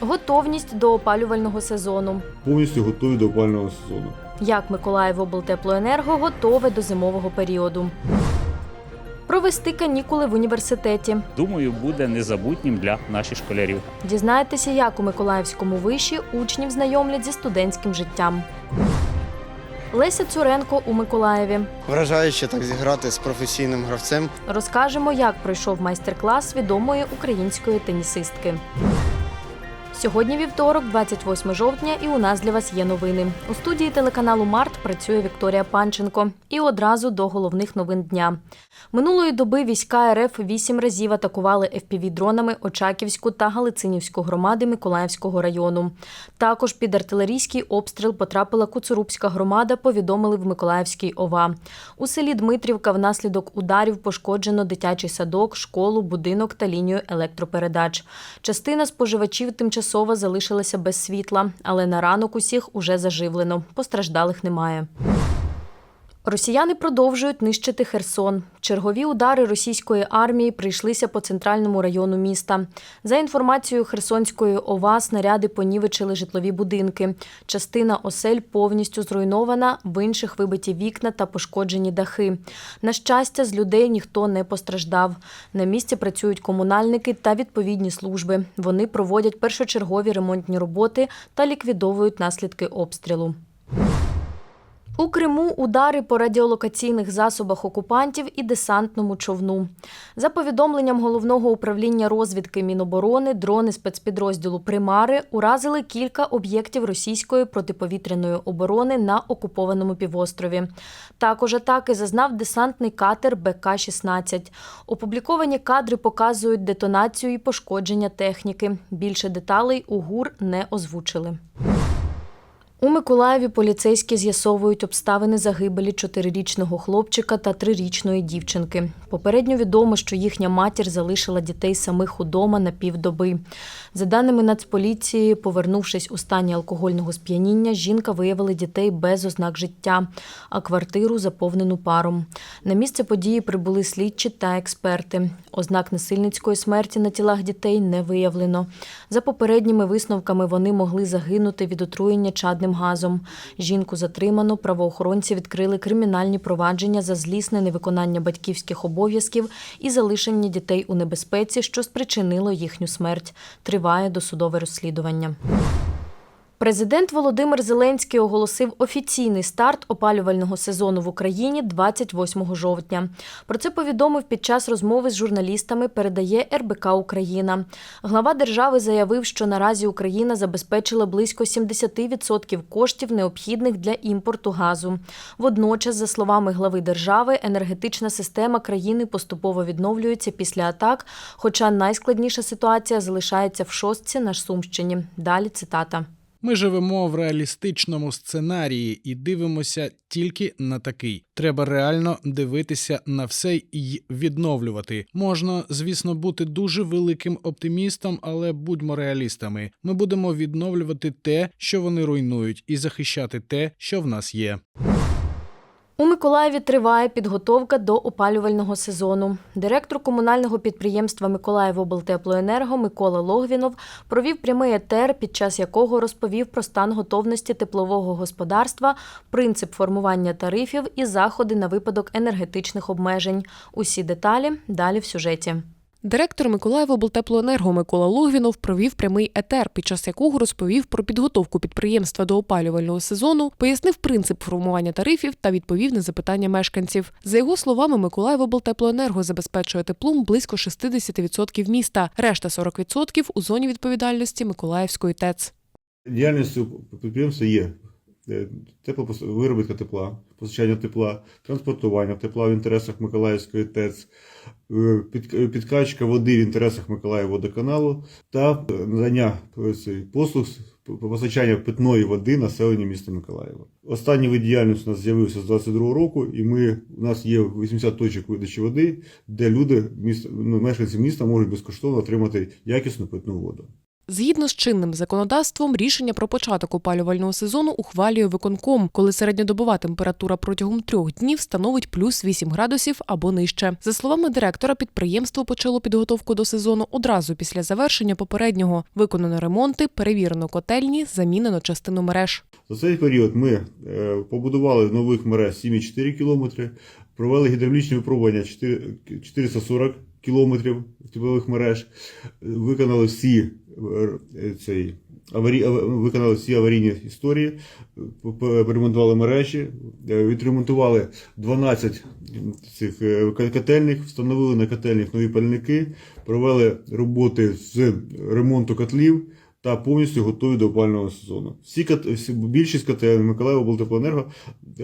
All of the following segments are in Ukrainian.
Готовність до опалювального сезону. Повністю готові до опального сезону. Як Миколаїв облтеплоенерго готове до зимового періоду. Провести канікули в університеті. думаю, буде незабутнім для наших школярів. Дізнайтеся, як у Миколаївському виші учнів знайомлять зі студентським життям. Леся Цуренко у Миколаєві. Вражаюче так зіграти з професійним гравцем. Розкажемо, як пройшов майстер-клас відомої української тенісистки. Сьогодні вівторок, 28 жовтня, і у нас для вас є новини. У студії телеканалу Март працює Вікторія Панченко. І одразу до головних новин дня. Минулої доби війська РФ вісім разів атакували ФПВ-дронами Очаківську та Галицинівську громади Миколаївського району. Також під артилерійський обстріл потрапила Куцурубська громада, повідомили в Миколаївській ОВА. У селі Дмитрівка внаслідок ударів пошкоджено дитячий садок, школу, будинок та лінію електропередач. Частина споживачів тимчасово залишилася без світла, але на ранок усіх уже заживлено. Постраждалих немає. Росіяни продовжують нищити Херсон. Чергові удари російської армії прийшлися по центральному району міста. За інформацією Херсонської ОВА, снаряди понівечили житлові будинки. Частина осель повністю зруйнована, в інших вибиті вікна та пошкоджені дахи. На щастя, з людей ніхто не постраждав. На місці працюють комунальники та відповідні служби. Вони проводять першочергові ремонтні роботи та ліквідовують наслідки обстрілу. У Криму удари по радіолокаційних засобах окупантів і десантному човну. За повідомленням головного управління розвідки Міноборони, дрони спецпідрозділу Примари уразили кілька об'єктів російської протиповітряної оборони на окупованому півострові. Також атаки зазнав десантний катер БК-16. Опубліковані кадри показують детонацію і пошкодження техніки. Більше деталей у ГУР не озвучили. У Миколаєві поліцейські з'ясовують обставини загибелі чотирирічного хлопчика та трирічної дівчинки. Попередньо відомо, що їхня матір залишила дітей самих удома на півдоби. За даними Нацполіції, повернувшись у стані алкогольного сп'яніння, жінка виявила дітей без ознак життя, а квартиру заповнену паром. На місце події прибули слідчі та експерти. Ознак насильницької смерті на тілах дітей не виявлено. За попередніми висновками вони могли загинути від отруєння чадним газом. Жінку затримано, правоохоронці відкрили кримінальні провадження за злісне невиконання батьківських обов'язків і залишення дітей у небезпеці, що спричинило їхню смерть. Триває досудове розслідування. Президент Володимир Зеленський оголосив офіційний старт опалювального сезону в Україні 28 жовтня. Про це повідомив під час розмови з журналістами. Передає РБК Україна. Глава держави заявив, що наразі Україна забезпечила близько 70% коштів, необхідних для імпорту газу. Водночас, за словами глави держави, енергетична система країни поступово відновлюється після атак. Хоча найскладніша ситуація залишається в шостці на Сумщині. Далі цитата. Ми живемо в реалістичному сценарії і дивимося тільки на такий. Треба реально дивитися на все і відновлювати. Можна, звісно, бути дуже великим оптимістом, але будьмо реалістами. Ми будемо відновлювати те, що вони руйнують, і захищати те, що в нас є. У Миколаєві триває підготовка до опалювального сезону. Директор комунального підприємства Миколаївоблтеплоенерго Микола Логвінов провів прямий етер, під час якого розповів про стан готовності теплового господарства, принцип формування тарифів і заходи на випадок енергетичних обмежень. Усі деталі далі в сюжеті. Директор Миколаївоблтеплоенерго Микола Логвінов провів прямий етер, під час якого розповів про підготовку підприємства до опалювального сезону, пояснив принцип формування тарифів та відповів на запитання мешканців. За його словами, Миколаївоблтеплоенерго забезпечує теплом близько 60% міста, решта 40% у зоні відповідальності Миколаївської ТЕЦ. Діяльністю підприємства є виробітка тепла, постачання тепла, транспортування тепла в інтересах Миколаївської ТЕЦ, е, е, підкачка води в інтересах Миколаївводоканалу та е, надання е, послуг постачання питної води населенню міста Миколаєва. Останній вид діяльності у нас з'явився з 22 року, і ми, у нас є 80 точок видачі води, де люди, міста, ну, мешканці міста можуть безкоштовно отримати якісну питну воду. Згідно з чинним законодавством, рішення про початок опалювального сезону ухвалює виконком, коли середньодобова температура протягом трьох днів становить плюс 8 градусів або нижче. За словами директора, підприємство почало підготовку до сезону одразу після завершення попереднього. Виконано ремонти, перевірено котельні, замінено частину мереж. За цей період ми е, побудували нових мереж 7,4 км, провели гідравлічні випробування 440 кілометрів теплових мереж, виконали всі, цей, аварі, виконали всі аварійні історії, перемонтували мережі, е, відремонтували 12 цих е, котельних, встановили на котельних нові пальники, провели роботи з ремонту котлів та повністю готові до опалювального сезону. Всі, всі більшість котелень Миколаєва облтеплоенерго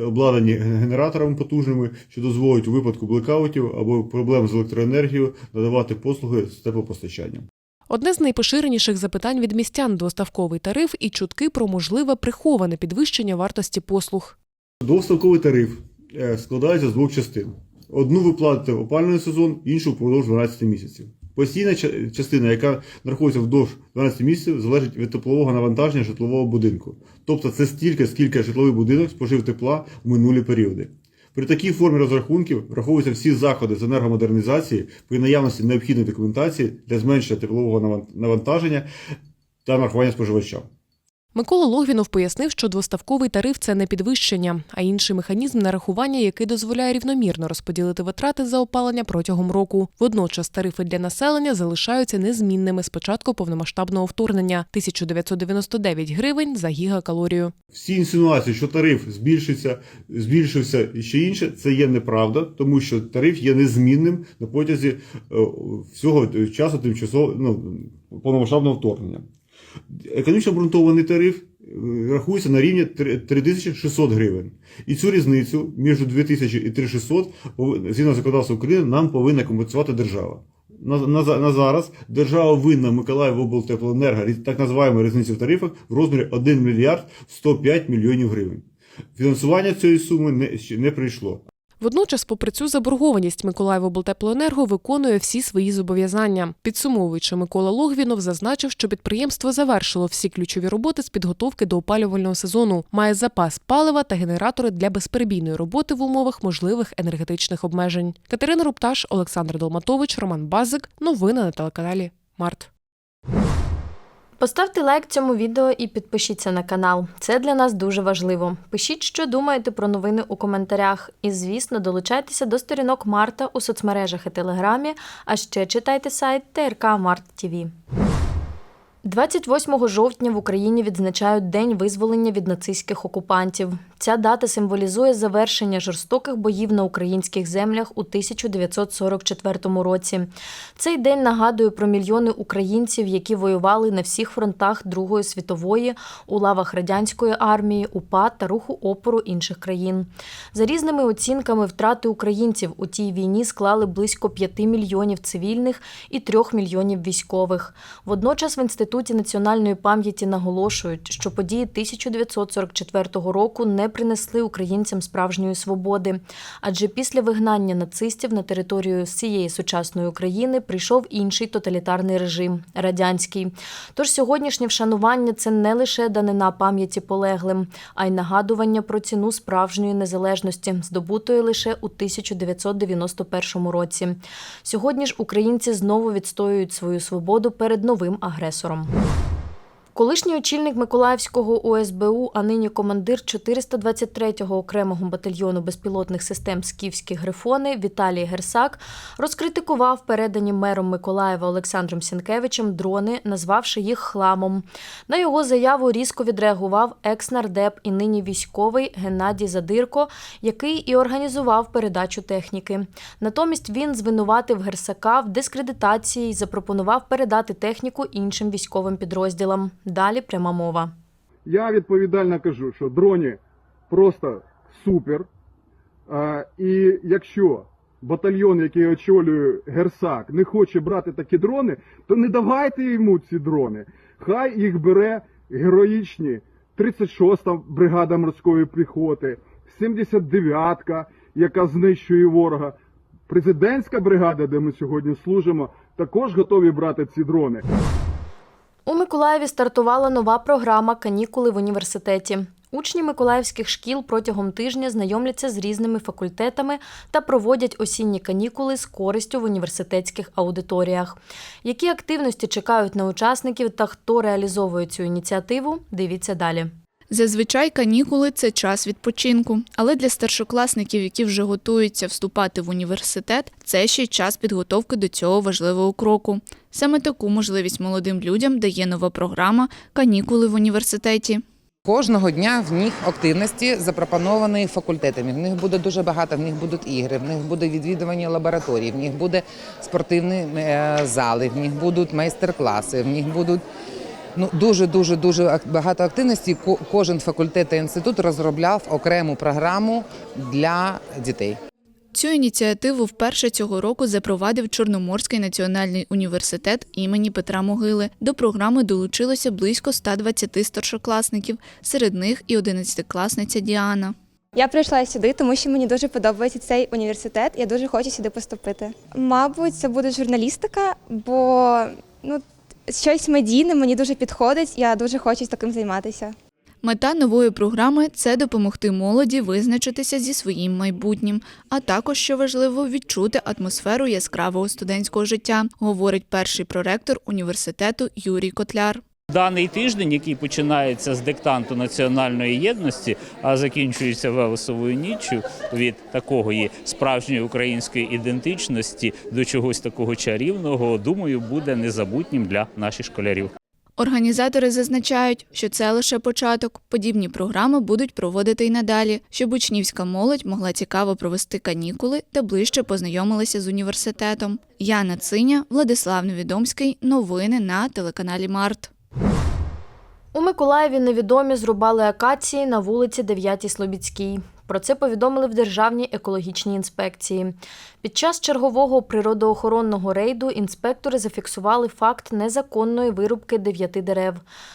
обладнані генераторами потужними, що дозволять у випадку блекаутів або проблем з електроенергією надавати послуги з теплопостачанням. Одне з найпоширеніших запитань від містян доставковий тариф і чутки про можливе приховане підвищення вартості послуг. Двоставковий тариф е, складається з двох частин. Одну ви платите в опалювальний сезон, іншу впродовж 12 місяців. Постійна частина, яка нараховується вдовж 12 місяців, залежить від теплового навантаження житлового будинку. Тобто це стільки, скільки житловий будинок спожив тепла в минулі періоди. При такій формі розрахунків враховуються всі заходи з енергомодернізації при наявності необхідної документації для зменшення теплового навантаження та нарахування споживачам. Микола Логвінов пояснив, що двоставковий тариф це не підвищення, а інший механізм нарахування, який дозволяє рівномірно розподілити витрати за опалення протягом року. Водночас тарифи для населення залишаються незмінними з початку повномасштабного вторгнення 1999 гривень за гігакалорію. Всі інсинуації, що тариф збільшиться, збільшився і ще інше, це є неправда, тому що тариф є незмінним на протязі е, всього часу тимчасово ну, повномасштабного вторгнення. Економічно обґрунтований тариф е, рахується на рівні 3600 гривень. І цю різницю між 2000 і 3600, згідно законодавства України, нам повинна компенсувати держава. На, на, на зараз держава винна Миколаїв облтеплоенерго так називаємо різницю в тарифах в розмірі 1 мільярд 105 мільйонів гривень. Фінансування цієї суми не, не прийшло. Водночас, попри цю заборгованість, Миколаївоблтеплоенерго виконує всі свої зобов'язання. Підсумовуючи, Микола Логвінов зазначив, що підприємство завершило всі ключові роботи з підготовки до опалювального сезону, має запас палива та генератори для безперебійної роботи в умовах можливих енергетичних обмежень. Катерина Рупташ, Олександр Долматович, Роман Базик. Новини на телеканалі Март. Поставте лайк цьому відео і підпишіться на канал. Це для нас дуже важливо. Пишіть, що думаєте про новини у коментарях. І, звісно, долучайтеся до сторінок Марта у соцмережах і Телеграмі, а ще читайте сайт ТРК Март ТВ. 28 жовтня в Україні відзначають День визволення від нацистських окупантів. Ця дата символізує завершення жорстоких боїв на українських землях у 1944 році. Цей день нагадує про мільйони українців, які воювали на всіх фронтах Другої світової у лавах радянської армії, УПА та руху опору інших країн. За різними оцінками, втрати українців у тій війні склали близько 5 мільйонів цивільних і 3 мільйонів військових. Водночас в інституті національної пам'яті наголошують, що події 1944 року не принесли українцям справжньої свободи, адже після вигнання нацистів на територію всієї сучасної України прийшов інший тоталітарний режим радянський. Тож сьогоднішнє вшанування це не лише данина пам'яті полеглим, а й нагадування про ціну справжньої незалежності, здобутої лише у 1991 році. Сьогодні ж українці знову відстоюють свою свободу перед новим агресором. now. Колишній очільник Миколаївського ОСБУ, а нині командир 423-го окремого батальйону безпілотних систем «Скіфські грифони Віталій Герсак розкритикував передані мером Миколаєва Олександром Сінкевичем дрони, назвавши їх хламом. На його заяву різко відреагував екс-нардеп і нині військовий Геннадій Задирко, який і організував передачу техніки. Натомість він звинуватив Герсака в дискредитації і запропонував передати техніку іншим військовим підрозділам. Далі пряма мова. Я відповідально кажу, що дрони просто супер. А, і якщо батальйон, який очолює Герсак, не хоче брати такі дрони, то не давайте йому ці дрони. Хай їх бере героїчні 36-та бригада морської піхоти, 79-ка, яка знищує ворога. Президентська бригада, де ми сьогодні служимо, також готові брати ці дрони. Миколаєві стартувала нова програма Канікули в університеті. Учні миколаївських шкіл протягом тижня знайомляться з різними факультетами та проводять осінні канікули з користю в університетських аудиторіях. Які активності чекають на учасників та хто реалізовує цю ініціативу? Дивіться далі. Зазвичай канікули це час відпочинку, але для старшокласників, які вже готуються вступати в університет, це ще час підготовки до цього важливого кроку. Саме таку можливість молодим людям дає нова програма Канікули в університеті. Кожного дня в них активності запропоновані факультетами. В них буде дуже багато, в них будуть ігри, в них буде відвідування лабораторій, в них буде спортивні е, зали, в них будуть майстер-класи, в них будуть ну дуже дуже дуже багато активності. Ко- Кожен факультет та інститут розробляв окрему програму для дітей. Цю ініціативу вперше цього року запровадив Чорноморський національний університет імені Петра Могили. До програми долучилося близько 120 старшокласників, серед них і 11-класниця Діана. Я прийшла сюди, тому що мені дуже подобається цей університет. Я дуже хочу сюди поступити. Мабуть, це буде журналістика, бо ну щось медійне мені дуже підходить. Я дуже хочу таким займатися. Мета нової програми це допомогти молоді визначитися зі своїм майбутнім, а також, що важливо, відчути атмосферу яскравого студентського життя, говорить перший проректор університету Юрій Котляр. Даний тиждень, який починається з диктанту національної єдності, а закінчується Велесовою ніччю від такої справжньої української ідентичності до чогось такого чарівного, думаю, буде незабутнім для наших школярів. Організатори зазначають, що це лише початок. Подібні програми будуть проводити й надалі, щоб учнівська молодь могла цікаво провести канікули та ближче познайомилася з університетом. Яна Циня, Владислав Невідомський. Новини на телеканалі Март. У Миколаєві невідомі зрубали акації на вулиці 9 Слобідській. Про це повідомили в Державній екологічній інспекції. Під час чергового природоохоронного рейду інспектори зафіксували факт незаконної вирубки дев'яти дерев.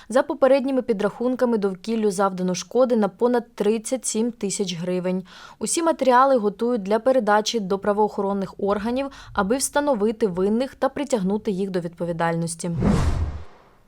За попередніми підрахунками довкіллю завдано шкоди на понад 37 тисяч гривень. Усі матеріали готують для передачі до правоохоронних органів, аби встановити винних та притягнути їх до відповідальності.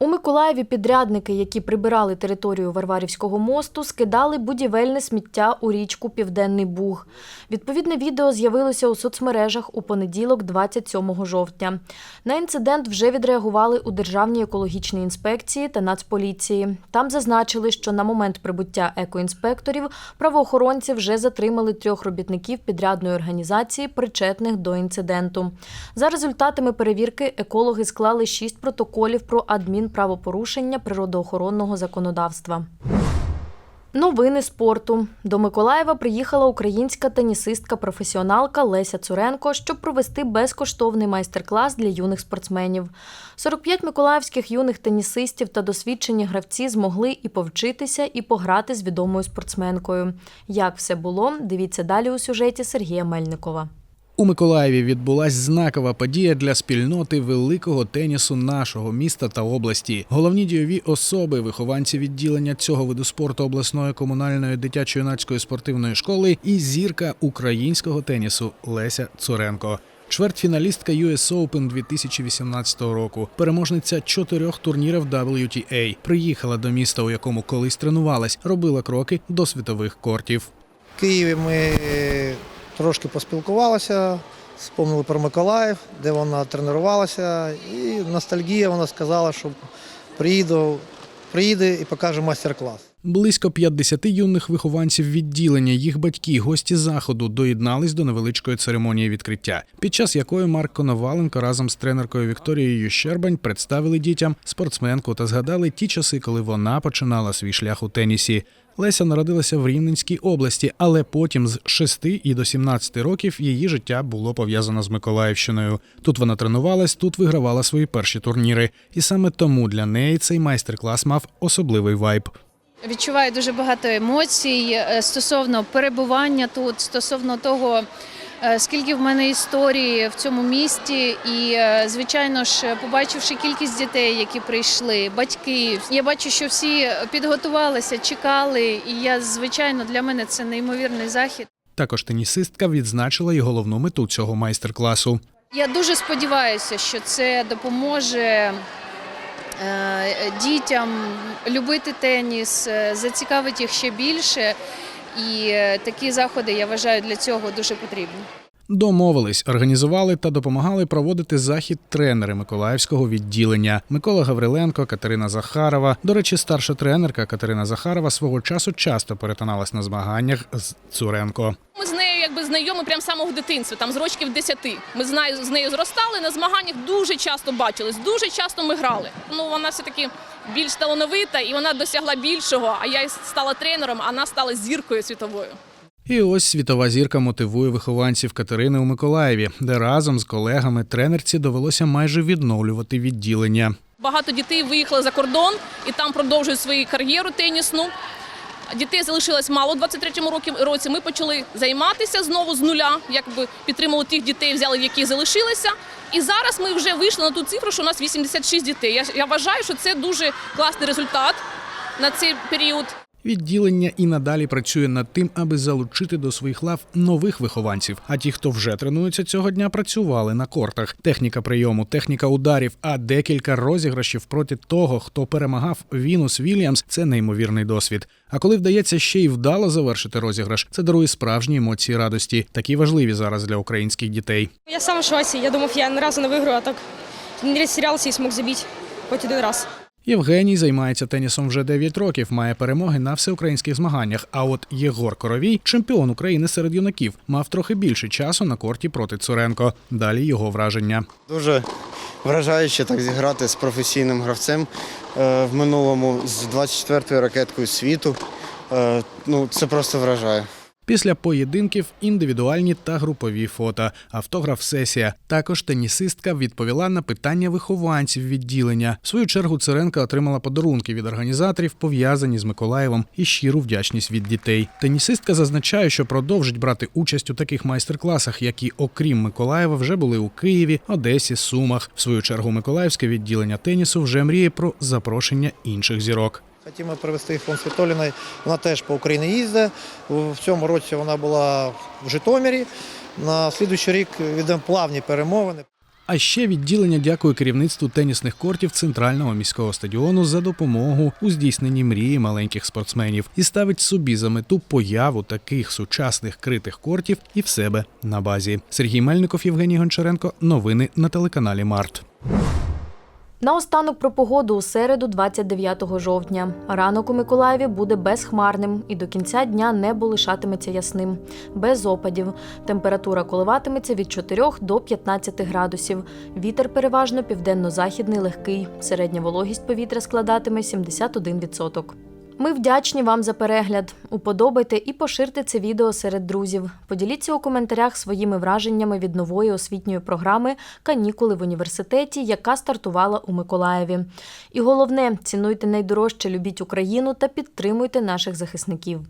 У Миколаєві підрядники, які прибирали територію Варварівського мосту, скидали будівельне сміття у річку Південний Буг. Відповідне відео з'явилося у соцмережах у понеділок, 27 жовтня. На інцидент вже відреагували у Державній екологічній інспекції та Нацполіції. Там зазначили, що на момент прибуття екоінспекторів правоохоронці вже затримали трьох робітників підрядної організації, причетних до інциденту. За результатами перевірки екологи склали шість протоколів про адмінправопорушення природоохоронного законодавства. Новини спорту. До Миколаєва приїхала українська тенісистка-професіоналка Леся Цуренко, щоб провести безкоштовний майстер-клас для юних спортсменів. 45 миколаївських юних тенісистів та досвідчені гравці змогли і повчитися, і пограти з відомою спортсменкою. Як все було, дивіться далі у сюжеті Сергія Мельникова. У Миколаєві відбулась знакова подія для спільноти великого тенісу нашого міста та області. Головні дійові особи, вихованці відділення цього виду спорту обласної комунальної дитячо-юнацької спортивної школи і зірка українського тенісу Леся Цуренко. Чвертьфіналістка US Open 2018 року, переможниця чотирьох турнірів WTA, приїхала до міста, у якому колись тренувалась, робила кроки до світових кортів. В Києві ми трошки поспілкувалися, спомнили про Миколаїв, де вона тренувалася. І ностальгія вона сказала, що приїду, приїде і покаже майстер-клас. Близько 50 юних вихованців відділення, їх батьки, гості заходу доєднались до невеличкої церемонії відкриття, під час якої Марк Коноваленко разом з тренеркою Вікторією Щербань представили дітям спортсменку та згадали ті часи, коли вона починала свій шлях у тенісі. Леся народилася в Рівненській області, але потім з 6 і до 17 років її життя було пов'язано з Миколаївщиною. Тут вона тренувалась, тут вигравала свої перші турніри, і саме тому для неї цей майстер-клас мав особливий вайб. Відчуваю дуже багато емоцій е, стосовно перебування тут, стосовно того, скільки в мене історії в цьому місті, і е, звичайно ж, побачивши кількість дітей, які прийшли, батьки, я бачу, що всі підготувалися, чекали, і я звичайно для мене це неймовірний захід. Також тенісистка відзначила й головну мету цього майстер-класу. Я дуже сподіваюся, що це допоможе е, дітям любити теніс, е, зацікавить їх ще більше. І е, такі заходи я вважаю для цього дуже потрібні. Домовились, організували та допомагали проводити захід тренери Миколаївського відділення Микола Гавриленко, Катерина Захарова. До речі, старша тренерка Катерина Захарова свого часу часто перетиналась на змаганнях з Цуренко. Ми з якби знайомі прямо з самого дитинства, там з рочків 10. Ми з нею, з нею зростали, на змаганнях дуже часто бачились, дуже часто ми грали. Ну, вона все-таки більш талановита і вона досягла більшого, а я стала тренером, а вона стала зіркою світовою. І ось світова зірка мотивує вихованців Катерини у Миколаєві, де разом з колегами тренерці довелося майже відновлювати відділення. Багато дітей виїхали за кордон і там продовжують свою кар'єру тенісну. Дітей залишилось мало у 23-му році-. Ми почали займатися знову з нуля, якби підтримали тих дітей, взяли, які залишилися. І зараз ми вже вийшли на ту цифру, що у нас 86 дітей. Я, я вважаю, що це дуже класний результат на цей період. Відділення і надалі працює над тим, аби залучити до своїх лав нових вихованців. А ті, хто вже тренуються цього дня, працювали на кортах. Техніка прийому, техніка ударів, а декілька розіграшів проти того, хто перемагав Вінус Вільямс. Це неймовірний досвід. А коли вдається ще й вдало завершити розіграш, це дарує справжні емоції радості, такі важливі зараз для українських дітей. Я сам в шоці. Я думав, я ні разу не виграю, а так не розсірявся і змог забити хоч один раз. Євгеній займається тенісом вже 9 років, має перемоги на всеукраїнських змаганнях. А от Єгор Коровій, чемпіон України серед юнаків, мав трохи більше часу на корті проти Цуренко. Далі його враження. Дуже вражаюче так зіграти з професійним гравцем е, в минулому з 24-ю ракеткою світу. Е, Ну, це просто вражає. Після поєдинків індивідуальні та групові фото, автограф-сесія. Також тенісистка відповіла на питання вихованців відділення. В свою чергу Циренка отримала подарунки від організаторів, пов'язані з Миколаєвом, і щиру вдячність від дітей. Тенісистка зазначає, що продовжить брати участь у таких майстер-класах, які, окрім Миколаєва, вже були у Києві, Одесі, Сумах. В свою чергу Миколаївське відділення тенісу вже мріє про запрошення інших зірок. Хотімо привезти фонд Світоліної. Вона теж по Україні їздить. В цьому році вона була в Житомирі. На слідуючий рік віддамо плавні перемовини. А ще відділення дякує керівництву тенісних кортів центрального міського стадіону за допомогу у здійсненні мрії маленьких спортсменів і ставить собі за мету появу таких сучасних критих кортів і в себе на базі. Сергій Мельников, Євгеній Гончаренко. Новини на телеканалі Март. Наостанок про погоду у середу, 29 жовтня. Ранок у Миколаєві буде безхмарним і до кінця дня небо лишатиметься ясним, без опадів. Температура коливатиметься від 4 до 15 градусів. Вітер переважно південно-західний легкий. Середня вологість повітря складатиме 71%. Ми вдячні вам за перегляд. Уподобайте і поширте це відео серед друзів. Поділіться у коментарях своїми враженнями від нової освітньої програми Канікули в університеті, яка стартувала у Миколаєві. І головне, цінуйте найдорожче, любіть Україну та підтримуйте наших захисників.